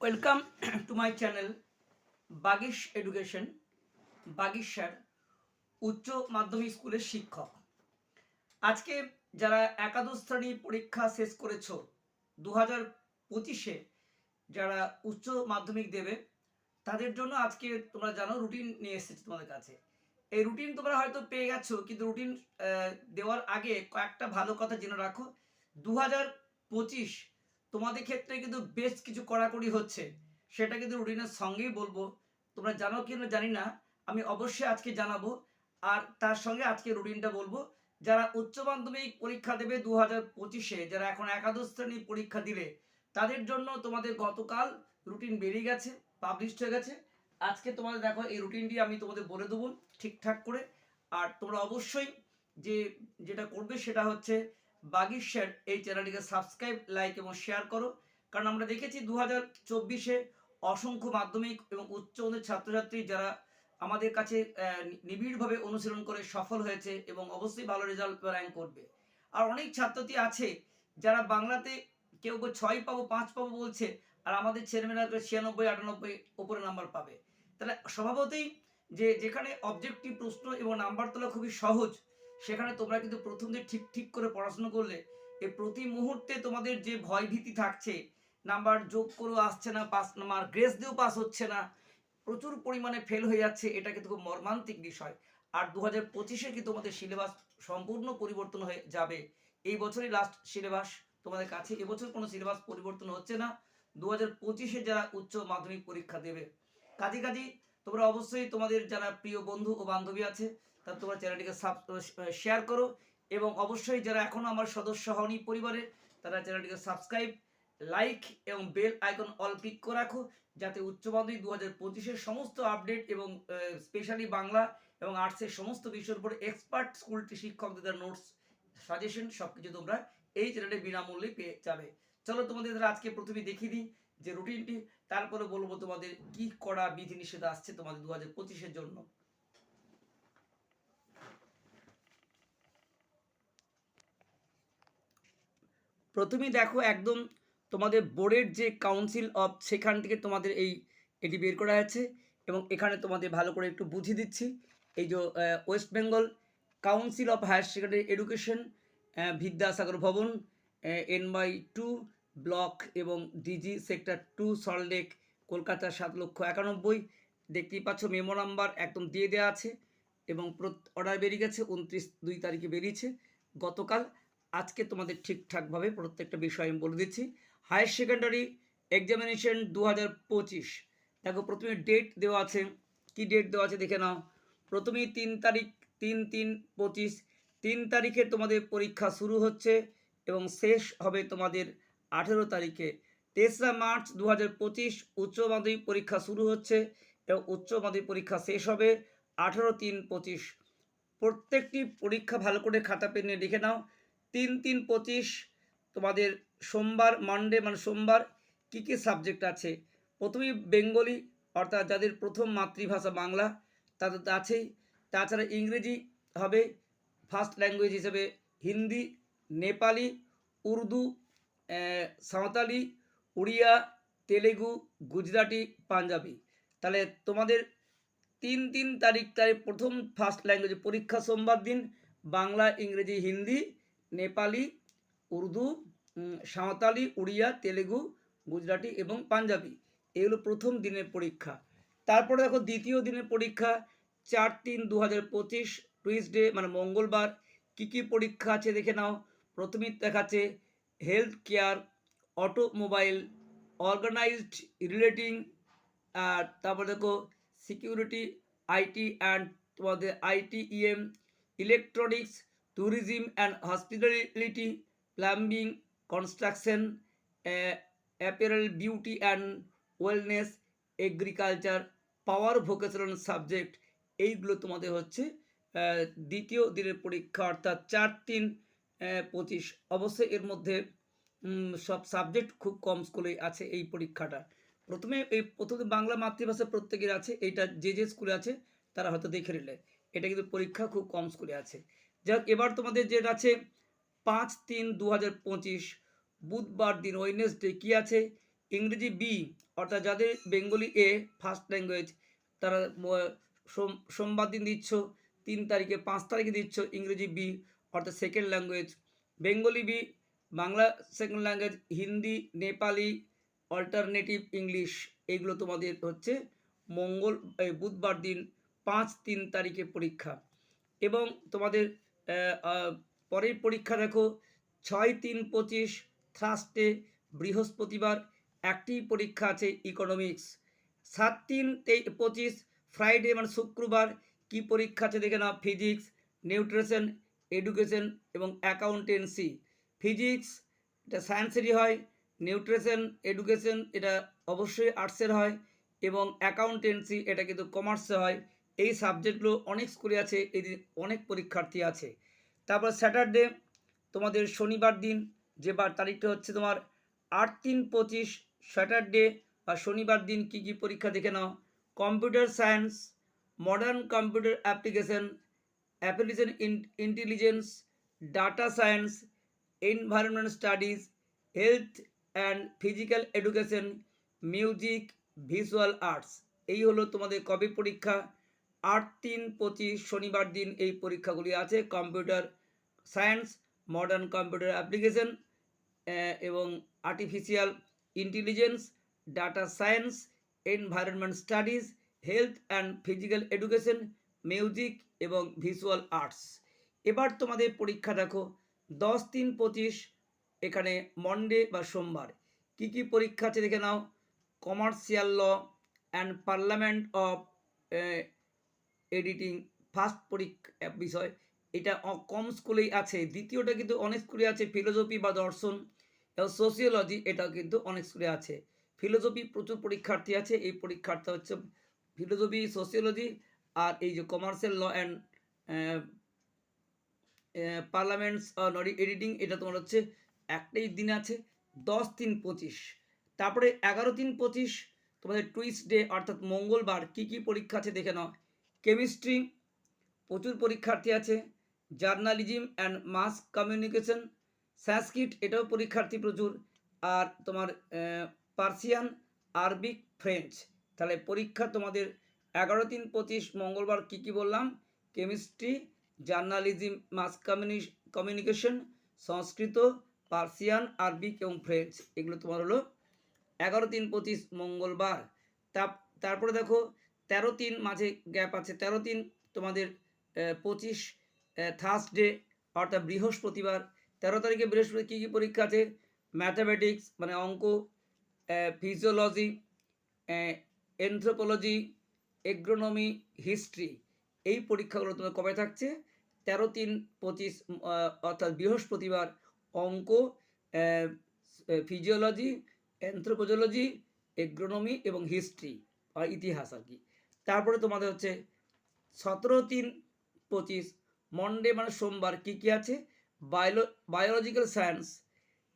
Welcome to my channel Bagish education Bagish sir উচ্চ মাধ্যমিক স্কুলের শিক্ষক। আজকে যারা একাদশ শ্রেণি পরীক্ষা শেষ করেছ দু হাজার পঁচিশে যারা উচ্চ মাধ্যমিক দেবে, তাদের জন্য আজকে তোমরা জানো রুটিন নিয়ে এসেছি তোমাদের কাছে। এই রুটিন তোমরা হয়তো পেয়ে গেছো, কিন্তু রুটিন দেওয়ার আগে কয়েকটা ভালো কথা জেনে রাখো। দু হাজার পঁচিশ তোমাদের ক্ষেত্রে কিন্তু বেশ কিছু কড়াকড়ি হচ্ছে। সেটা কিন্তু রুটিনের সঙ্গেই বলব। তোমরা জানো কি না জানি না, আমি অবশ্যই আজকে জানাব। আর তার সঙ্গে আজকে রুটিনটা বলব, যারা উচ্চ মাধ্যমিক পরীক্ষা দেবে দু হাজার পঁচিশে, যারা এখন একাদশ শ্রেণির পরীক্ষা দিলে তাদের জন্য তোমাদের গতকাল রুটিন বেরিয়ে গেছে পাবলিশড হয়ে গেছে। আজকে তোমাদের দেখো এই রুটিনটি আমি তোমাদের বলে দেবো ঠিকঠাক করে। আর তোমরা অবশ্যই যে যেটা করবে সেটা হচ্ছে বাগির এই চ্যানেলটিকে সাবস্ক্রাইব, লাইক এবং শেয়ার করো। কারণ আমরা দেখেছি দু হাজার চব্বিশে অসংখ্য মাধ্যমিক এবং উচ্চ মাধ্যমিক ছাত্রছাত্রী যারা আমাদের কাছে নিবিড়ভাবে অনুশীলন করে সফল হয়েছে এবং অবশ্যই ভালো রেজাল্ট র্যাঙ্ক করবে। আর অনেক ছাত্রছাত্রী আছে যারা বাংলাতে কেউ কেউ ছয় পাবো, পাঁচ পাবো বলছে, আর আমাদের ছেলেমেয়েরা ছিয়ানব্বই, আটানব্বই ওপরে নাম্বার পাবে। তাহলে স্বভাবতই যে যেখানে অবজেক্টিভ প্রশ্ন এবং নাম্বার তোলা খুবই সহজ সেখানে তোমরা কিন্তু প্রথম দিয়ে ঠিক ঠিক করে পড়াশোনা করলে এই প্রতি মুহূর্তে তোমাদের যে ভয় ভীতি থাকছে, নাম্বার যোগ করেও আসছে না, পাস, নাম্বার গ্রেস দিয়েও পাস হচ্ছে না, প্রচুর পরিমাণে ফেল হয়ে যাচ্ছে, এটা কিন্তু খুব মর্মান্তিক বিষয়। আর দু হাজার পঁচিশে কি তোমাদের সিলেবাস সম্পূর্ণ পরিবর্তন হয়ে যাবে? এই বছরই লাস্ট সিলেবাস তোমাদের কাছে এবছর কোনো সিলেবাস পরিবর্তন হচ্ছে না। দু হাজার পঁচিশে যারা উচ্চ মাধ্যমিক পরীক্ষা দেবে কাজে কাজে তোমরা অবশ্যই তোমাদের যারা প্রিয় বন্ধু ও বান্ধবী আছে তোমরা চ্যানেলটিকে সাব শেয়ার করো। এবং অবশ্যই যারা এখনও আমার সদস্য হওনি পরিবারে তারা চ্যানেলটিকে সাবস্ক্রাইব লাইক এবং বেল আইকন অল ক্লিক করে রাখো, যাতে উচ্চ মাধ্যমিক দু হাজার পঁচিশের সমস্ত আপডেট এবং স্পেশালি বাংলা এবং আর্টসের সমস্ত বিষয়ের উপর এক্সপার্ট স্কুলটি শিক্ষকদের নোটস সাজেশন সব কিছু তোমরা এই চ্যানেলে বিনামূল্যে পেয়ে যাবে। চলো তোমাদের আজকে প্রথমে দেখিয়ে দিই যে রুটিনটি তারপরে বলব তোমাদের কি করা বিধিনিষেধ আসছে তোমাদের দু হাজার পঁচিশের জন্য। প্রথমেই দেখো একদম তোমাদের বোর্ডের যে কাউন্সিল অফ সেখান থেকে তোমাদের এই এটি বের করা আছে এবং এখানে তোমাদের ভালো করে একটু বুঝিয়ে দিচ্ছি। এই যে West Bengal Council of Higher Secondary Education Vidyasagar Bhavan N by two block এবং DG sector two Salt Lake Kolkata সাত লক্ষ একানব্বই। দেখতেই পাচ্ছ মেমো নাম্বার একদম দিয়ে দেওয়া আছে এবং অর্ডার বেরিয়ে গেছে, উনত্রিশ দুই তারিখে বেরিয়েছে। গতকাল আজকে তোমাদের ঠিকঠাকভাবে প্রত্যেকটা বিষয় আমি বলে দিচ্ছি। হায়ার সেকেন্ডারি এক্সামিনেশন দু হাজার পঁচিশ। দেখো, প্রথমে ডেট দেওয়া আছে। কি ডেট দেওয়া আছে দেখে নাও। প্রথমেই তিন তারিখ, তিন তিন, পঁচিশ। তিন তারিখে তোমাদের পরীক্ষা শুরু হচ্ছে এবং শেষ হবে তোমাদের আঠেরো তারিখে। তেসরা মার্চ দু হাজার পঁচিশ, উচ্চ মাধ্যমিক পরীক্ষা শুরু হচ্ছে এবং উচ্চ মাধ্যমিক পরীক্ষা শেষ হবে আঠেরো, তিন, পঁচিশ। প্রত্যেকটি পরীক্ষা ভালো করে খাতা পেনে লিখে নাও। তিন তিন, পঁচিশ, তোমাদের সোমবার মানডে মানে সোমবার কী কী সাবজেক্ট আছে? প্রথমেই বেঙ্গলি, অর্থাৎ যাদের প্রথম মাতৃভাষা বাংলা, তাদের তো আছেই। তাছাড়া ইংরেজি হবে ফার্স্ট ল্যাঙ্গুয়েজ হিসেবে হিন্দি, নেপালি, উর্দু সাঁওতালি, উড়িয়া, তেলেগু, গুজরাটি, পাঞ্জাবি। তাহলে তোমাদের তিন তিন তারিখ তারিখ প্রথম ফার্স্ট ল্যাঙ্গুয়েজ পরীক্ষা সোমবার দিন, বাংলা, ইংরেজি, হিন্দি নেপালি, উর্দু সাঁওতালি, উড়িয়া, তেলেগু, গুজরাটি এবং পাঞ্জাবি। এগুলো প্রথম দিনের পরীক্ষা। তারপরে দেখো দ্বিতীয় দিনের পরীক্ষা, চার তিন দু হাজার পঁচিশ, টুইসডে মানে মঙ্গলবার। কী কী পরীক্ষা আছে দেখে নাও। প্রথমেই দেখাচ্ছে health care, automobile, organized retailing, আর তারপর দেখো সিকিউরিটি, আইটি অ্যান্ড তোমাদের IT EM tourism and hospitality plumbing construction apparel beauty and wellness agriculture power vocational subject এইগুলো তোমাদের হচ্ছে দ্বিতীয় দিনের পরীক্ষা অর্থাৎ চার, তিন পঁচিশ। অবশ্যই এর মধ্যে সব সাবজেক্ট খুব কম স্কুলে আছে এই পরীক্ষাটা। প্রথমে এই প্রথমে বাংলা মাতৃভাষা প্রত্যেকের আছে, এইটা যে যে স্কুলে আছে, তারা হয়তো দেখে নিলে। এটা কিন্তু পরীক্ষা খুব কম স্কুলে আছে। যাই এবার তোমাদের যেটা আছে পাঁচ তিন দু হাজার পঁচিশ, বুধবার দিন ওয়েনেসডে কী আছে? ইংরেজি বি অর্থাৎ যাদের বেঙ্গলি এ ফার্স্ট ল্যাঙ্গুয়েজ তারা সোম- সোমবার দিন দিচ্ছ, তিন তারিখে পাঁচ তারিখে দিচ্ছ ইংরেজি বি অর্থাৎ second language Bengali B Bangla second language Hindi, Nepali alternative English এগুলো তোমাদের হচ্ছে মঙ্গল বুধবার দিন পাঁচ তিন তারিখে পরীক্ষা। এবং তোমাদের পরের পরীক্ষা দেখো। ছয় তিন পঁচিশ থার্সডে বৃহস্পতিবার একটি পরীক্ষা আছে ইকোনমিক্স সাত তিন পঁচিশ ফ্রাইডে মানে শুক্রবার। কি পরীক্ষা আছে দেখে নাও ফিজিক্স নিউট্রিশন এডুকেশন এবং অ্যাকাউন্টেন্সি ফিজিক্স এটা সায়েন্সেরই হয় নিউট্রিশন এডুকেশন এটা অবশ্যই আর্টসের হয় এবং অ্যাকাউন্টেন্সি এটা কিন্তু কমার্সে হয়। এই সাবজেক্টগুলো অনেক স্কুলে আছে, এই দিন অনেক পরীক্ষার্থী আছে। তারপর স্যাটারডে, তোমাদের শনিবার দিন, যে বার তারিখটা হচ্ছে তোমার আট তিন পঁচিশ, স্যাটারডে বা শনিবার দিন কী কী পরীক্ষা দেখে নাও। Computer science, modern computer application application intelligence, data science, environment studies, health and physical education, music, visual arts. এই হলো তোমাদের কবে পরীক্ষা আট, তিন, পঁচিশ শনিবার দিন এই পরীক্ষাগুলি আছে। Computer science, modern computer application এবং artificial intelligence, data science, environment studies, health and physical education, music এবং ভিজুয়াল আর্টস। এবার তোমাদের পরীক্ষা দেখো। দশ, তিন, পঁচিশ, এখানে মন্ডে বা সোমবার। কি কি পরীক্ষা আছে দেখে নাও। Commercial law and parliament of editing first পরীক্ষা বিষয়, এটা কম স্কুলেই আছে। দ্বিতীয়টা কিন্তু অনেক স্কুলে আছে ফিলোসফি বা দর্শন। এবং সোসিওলজি এটাও কিন্তু অনেক স্কুলে আছে। ফিলোসফি প্রচুর পরীক্ষার্থী আছে, এই পরীক্ষার্থী হচ্ছে ফিলোসফি সোসিওলজি আর এই যে commercial law and parliaments editing এটা তোমার হচ্ছে একটাই দিন আছে, দশ তিন পঁচিশ। তারপরে এগারো তিন পঁচিশ, তোমাদের টুইস্ট ডে অর্থাৎ মঙ্গলবার, কি কি পরীক্ষা আছে দেখে নাও। কেমিস্ট্রি, প্রচুর পরীক্ষার্থী আছে, journalism and mass communication Sanskrit এটাও পরীক্ষার্থী প্রচুর, আর তোমার পার্সিয়ান, আরবিক, ফ্রেঞ্চ। তাহলে পরীক্ষা তোমাদের এগারো তিন পঁচিশ মঙ্গলবার কী কী বললাম? Chemistry, journalism mass communi communication Sanskrit, Persian, Arabic এবং ফ্রেঞ্চ। এগুলো তোমার হলো এগারো তিন পঁচিশ মঙ্গলবার। তারপরে দেখো তেরো তিন মাঝে গ্যাপ আছে। তেরো তিন তোমাদের পঁচিশ থার্সডে অর্থাৎ বৃহস্পতিবার। তেরো তারিখে বৃহস্পতি কী কী পরীক্ষা আছে? ম্যাথামেটিক্স মানে অঙ্ক ফিজিওলজি এনথ্রোপোলজি, এগ্রোনমি, হিস্ট্রি। এই পরীক্ষাগুলো তোমার কবে থাকছে? তেরো তিন, পঁচিশ অর্থাৎ বৃহস্পতিবার অঙ্ক ফিজিওলজি অ্যান্থ্রোপোজোলজি এগ্রোনমি এবং হিস্ট্রি ইতিহাস আর কি। তারপরে তোমাদের হচ্ছে সতেরো তিন পঁচিশ মন্ডে মানে সোমবার কী কী আছে? Biolo biological science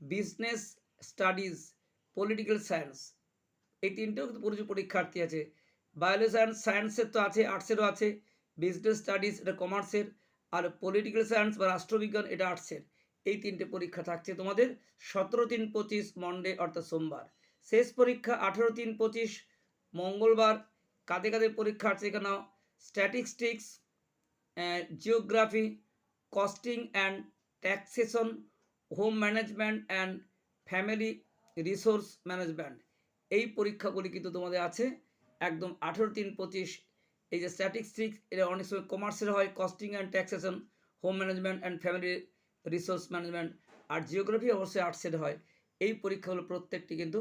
business studies political science এই তিনটেও কিন্তু প্রচুর পরীক্ষার্থী আছে। বায়োলজি সায়েন্স সায়েন্সের তো আছে আর্টসেরও আছে বিজনেস স্টাডিজ এটা কমার্সের আর পলিটিক্যাল সায়েন্স বা রাষ্ট্রবিজ্ঞান এটা আর্টসের এই তিনটে পরীক্ষা থাকছে তোমাদের সতেরো তিন পঁচিশ মন্ডে অর্থাৎ সোমবার। শেষ পরীক্ষা আঠেরো তিন পঁচিশ, মঙ্গলবার কাদের কাদের পরীক্ষা আছে, এখানে statistics geography costing and taxation home management and family resource management এই পরীক্ষাগুলি কিন্তু তোমাদের আছে, একদম আঠেরো তিন পঁচিশ। এই যে স্ট্যাটিস্টিক্স এটা অনেক সময় কমার্সের হয় costing and taxation home management and family resource management R geography অবশ্যই আর্টসের হয়। এই পরীক্ষাগুলো প্রত্যেকটি কিন্তু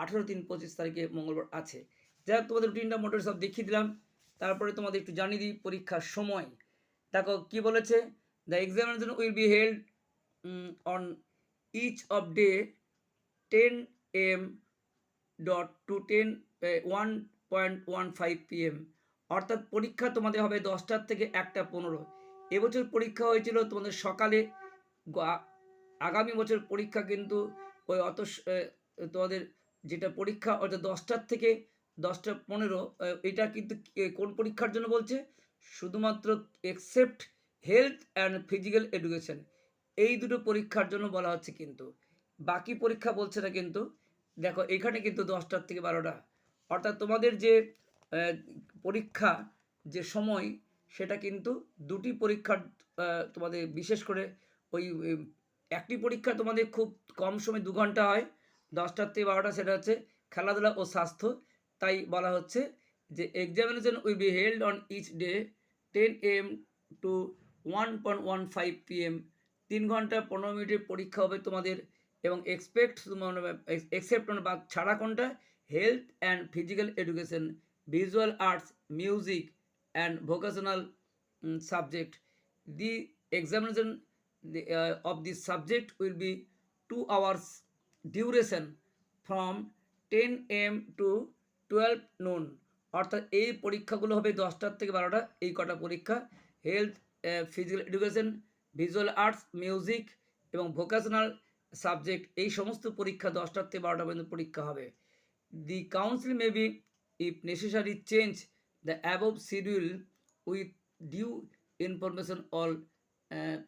আঠেরো তিন পঁচিশ তারিখে মঙ্গলবার আছে। যাই হোক, তোমাদের রুটিনটা মোটর সব দেখিয়ে দিলাম। তারপরে তোমাদের একটু জানিয়ে দিই পরীক্ষার সময়। দেখো, কি বলেছে? The examination will be held on each of day ten AM dot to ten one point one five PM অর্থাৎ পরীক্ষা তোমাদের হবে দশটার থেকে একটা পনেরো। এবছর পরীক্ষা হয়েছিল তোমাদের সকালে। আগামী বছর পরীক্ষা কিন্তু ওই অত তোমাদের যেটা পরীক্ষা অর্থাৎ দশটার থেকে দশটা পনেরো এটা কিন্তু কোন পরীক্ষার জন্য বলছে? শুধুমাত্র except health and physical education এই দুটো পরীক্ষার জন্য বলা হচ্ছে কিন্তু। বাকি পরীক্ষা বলছে না কিন্তু। দেখো, এখানে কিন্তু দশটার থেকে বারোটা। অর্থাৎ তোমাদের যে পরীক্ষা, যে সময়, সেটা কিন্তু দুটি পরীক্ষার তোমাদের বিশেষ করে ওই একটি পরীক্ষা তোমাদের খুব কম সময় দু ঘণ্টা হয়। দশটার থেকে বারোটা সেটা হচ্ছে খেলাধুলা ও স্বাস্থ্য। তাই বলা হচ্ছে যে examination will be held on each day ten AM to one point one five PM তিন ঘণ্টা, পনেরো মিনিটের পরীক্ষা হবে তোমাদের এবং এক্সপেক্ট এক্সেপ্ট বা ছাড়া কোনটা? Health and physical education visual arts music and vocational subject the examination of this subject will be two hours duration from ten AM to twelve noon অর্থাৎ এই পরীক্ষাগুলো হবে দশটার থেকে বারোটা, এই কটা পরীক্ষা। Health physical education visual arts music এবং ভোকেশনাল সাবজেক্ট এই সমস্ত পরীক্ষা দশটার থেকে বারোটা পর্যন্ত পরীক্ষা হবে। The council may be if necessary change the above schedule with due information all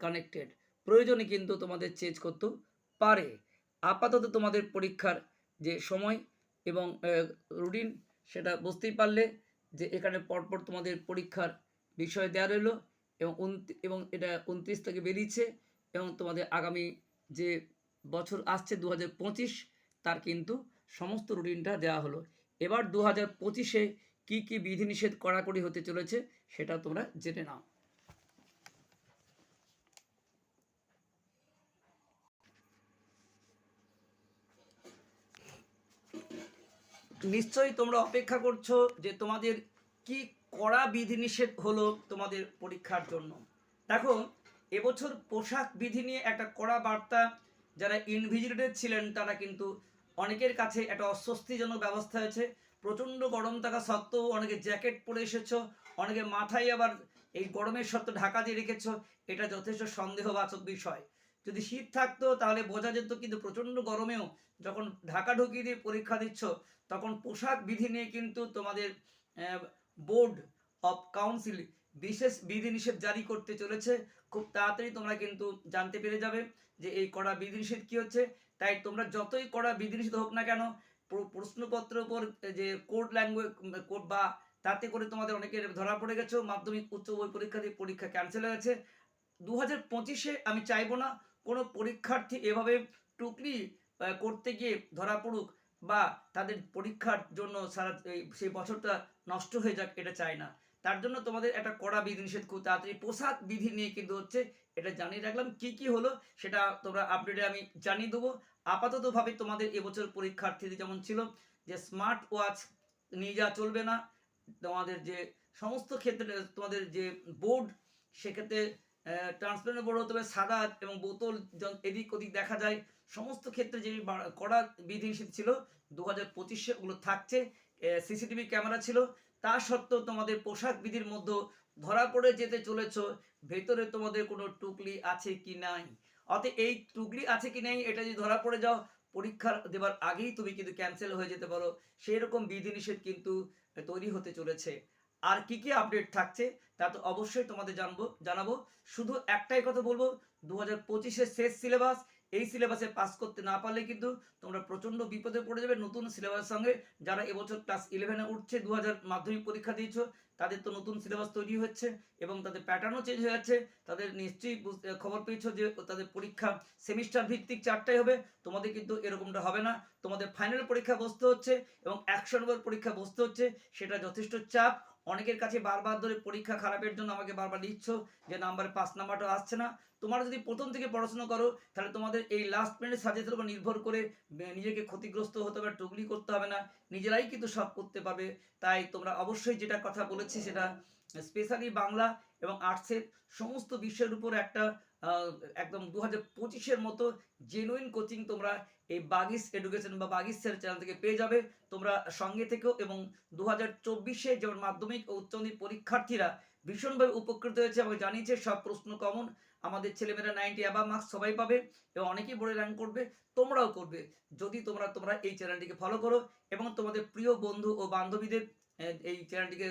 connected প্রয়োজনে কিন্তু তোমাদের চেঞ্জ করতে পারে। আপাতত তোমাদের পরীক্ষার যে সময় এবং রুটিন সেটা বুঝতেই পারলে যে এখানে পরপর তোমাদের পরীক্ষার বিষয় দেওয়া রইল এবং এবং এটা উনত্রিশ থেকে বেরিয়েছে এবং তোমাদের আগামী যে বছর আসছে দু হাজার পঁচিশ তার কিন্তু সমস্ত রুটিনটা দেওয়া হলো। এবার দু হাজার পঁচিশে কী কী বিধিনিষেধ কড়াকড়ি হতে চলেছে সেটা তোমরা জেনে নাও। নিশ্চয়ই তোমরা অপেক্ষা করছ যে তোমাদের কি কড়া বিধিনিষেধ হলো তোমাদের পরীক্ষার জন্য। দেখো, এবছর পোশাক বিধি নিয়ে একটা কড়া বার্তা যারা ইনভিজিলেটেড ছিলেন, তারা কিন্তু অনেকের কাছে একটা অস্বস্তিজনক ব্যবস্থা হয়েছে। প্রচণ্ড গরম থাকা সত্ত্বেও অনেকে জ্যাকেট পরে এসেছ, অনেকে মাথায় আবার এই গরমের সত্ত্বেও ঢাকা দিয়ে রেখেছো, এটা যথেষ্ট সন্দেহবাচক বিষয়। যদি শীত থাকতো, তাহলে বোঝা যেত কিন্তু প্রচণ্ড গরমেও যখন ঢাকা ঢুকিয়ে দিয়ে পরীক্ষা দিচ্ছ, তখন পোশাক বিধি নিয়ে কিন্তু তোমাদের বোর্ড অফ কাউন্সিল বিশেষ বিধিনিষেধ জারি করতে চলেছে। খুব তাড়াতাড়ি তোমরা কিন্তু জানতে পেরে যাবে যে এই কড়া বিধিনিষেধ কী হচ্ছে। তাই তোমরা যতই কড়া বিধিনিষেধ হোক না কেন, প্র- প্রশ্নপত্রের উপর যে কোড ল্যাঙ্গুয়েজ কোড বা তাতে করে তোমাদের অনেকের ধরা পড়ে গেছো। মাধ্যমিক, উচ্চ বই পরীক্ষা দিয়ে পরীক্ষা ক্যান্সেল হয়ে গেছে দু হাজার পঁচিশে আমি চাইব না। কোনো পরীক্ষার্থী এভাবে টুকলি করতে গিয়ে ধরা পড়ুক বা তাদের পরীক্ষার জন্য সারা সেই বছরটা নষ্ট হয়ে যাক এটা চাই না। তার জন্য তোমাদের একটা কড়া বিধিনিষেধ খুব তাড়াতাড়ি, পোশাক বিধি নিয়ে কিন্তু হচ্ছে এটা জানিয়ে রাখলাম। কি কি হলো সেটা তোমরা আপডেটে আমি জানিয়ে দেবো। আপাততভাবে তোমাদের এবছর পরীক্ষার্থীদের যেমন ছিল যে স্মার্ট ওয়াচ নিয়ে যাওয়া চলবে না, তোমাদের যে সমস্ত ক্ষেত্রে তোমাদের যে বোর্ড সেক্ষেত্রে ট্রান্সপারেন্ট বড় হতে হবে সাদা এবং বোতল এদিক ওদিক দেখা যায়। সমস্ত ক্ষেত্রে যে কড়া বিধিনিষেধ ছিল দু হাজার পঁচিশে ওগুলো থাকছে। সিসিটিভি ক্যামেরা ছিল। তা সত্ত্বেও তোমাদের পোশাক বিধির মধ্যে ধরা পড়ে যেতে চলেছ। ভেতরে তোমাদের কোনো টুকলি আছে কি নাই? অতএব এই টুকলি আছে কি নাই, এটা যদি ধরা পড়ে যাও, পরীক্ষা দেবার আগেই তুমি কিন্তু ক্যান্সেল হয়ে যেতে পারো। সেই রকম বিধিনিষেধ কিন্তু তৈরি হতে চলেছে। আর কি কি আপডেট থাকছে তা তো অবশ্যই তোমাদের জানব, জানাব। শুধু একটাই কথা বলব দু হাজার পঁচিশের শেষ সিলেবাস এই সিলেবাসে পাস করতে না পারলে কিন্তু তোমরা প্রচণ্ড বিপদে পড়ে যাবে নতুন সিলেবাসের সঙ্গে। যারা এবছর ক্লাস ইলেভেনে উঠছে দু হাজার মাধ্যমিক পরীক্ষা দিয়েছ, তাদের তো নতুন সিলেবাস তৈরি হচ্ছে এবং তাদের প্যাটার্নও চেঞ্জ হয়ে যাচ্ছে। তাদের নিশ্চয়ই খবর পেয়েছ যে তাদের পরীক্ষা সেমিস্টার ভিত্তিক চারটাই হবে। তোমাদের কিন্তু এরকমটা হবে না। তোমাদের ফাইনাল পরীক্ষা বসতে হচ্ছে এবং একশো নম্বর পরীক্ষা বসতে হচ্ছে। সেটা যথেষ্ট চাপ। অনেকের কাছে বারবার ধরে পরীক্ষা খারাপের জন্য আমাকে বারবার লিখছ যে নাম্বারে পাস নাম্বারটা আসছে না। তোমরা যদি প্রথম থেকে পড়াশোনা করো, তাহলে তোমাদের এই লাস্ট মিনিট সাজেশনের উপর নির্ভর করে নিজেকে ক্ষতিগ্রস্ত হতে হবে, টুকলি করতে হবে না। নিজেরাই কিন্তু সব করতে পারবে। তাই তোমরা অবশ্যই যেটা কথা বলেছি সেটা স্পেশালি বাংলা এবং আর্টসের সমস্ত বিষয়ের উপর একটা একদম দু হাজার পঁচিশের মতো জেনুইন কোচিং তোমরা এই বাগিস এডুকেশন বা বাগিস স্যার চ্যানেল থেকে পেয়ে যাবে। তোমরা সঙ্গে থেকেও এবং দু হাজার চব্বিশে যেমন মাধ্যমিক ও উচ্চ মাধ্যমিক পরীক্ষার্থীরা ভীষণভাবে উপকৃত হয়েছে এবং জানিয়েছে, সব প্রশ্ন কমন আমাদের ছেলেমেয়েরা নাইনটি অ্যাবাভ মার্কস সবাই পাবে এবং অনেকেই বড় র্যাঙ্ক করবে, তোমরাও করবে। যদি তোমরা তোমরা এই চ্যানেলটিকে ফলো করো এবং তোমাদের প্রিয় বন্ধু ও বান্ধবীদের এই চ্যানেলটিকে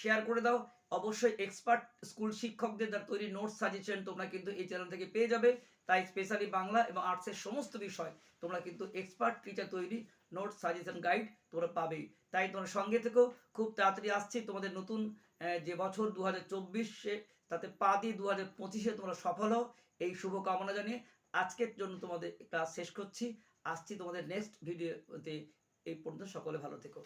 শেয়ার করে দাও অবশ্যই এক্সপার্ট স্কুল শিক্ষকদের দ্বারা তৈরি নোটস সাজেশন তোমরা কিন্তু এই চ্যানেল থেকে পেয়ে যাবে। তাই স্পেশালি বাংলা এবং আর্টসের সমস্ত বিষয় তোমরা কিন্তু এক্সপার্ট টিচার তৈরি নোট সাজেশন গাইড তোমরা পাবেই তাই তোমরা সঙ্গে থেকেও খুব তাড়াতাড়ি আসছি তোমাদের নতুন যে বছর দু হাজার চব্বিশে, তাতে পা দিয়ে দু হাজার পঁচিশে তোমরা সফল হও। এই শুভকামনা জানিয়ে আজকের জন্য তোমাদের ক্লাস শেষ করছি। আসছি তোমাদের নেক্সট ভিডিওতে এই পর্যন্ত সকলে ভালো থেকো।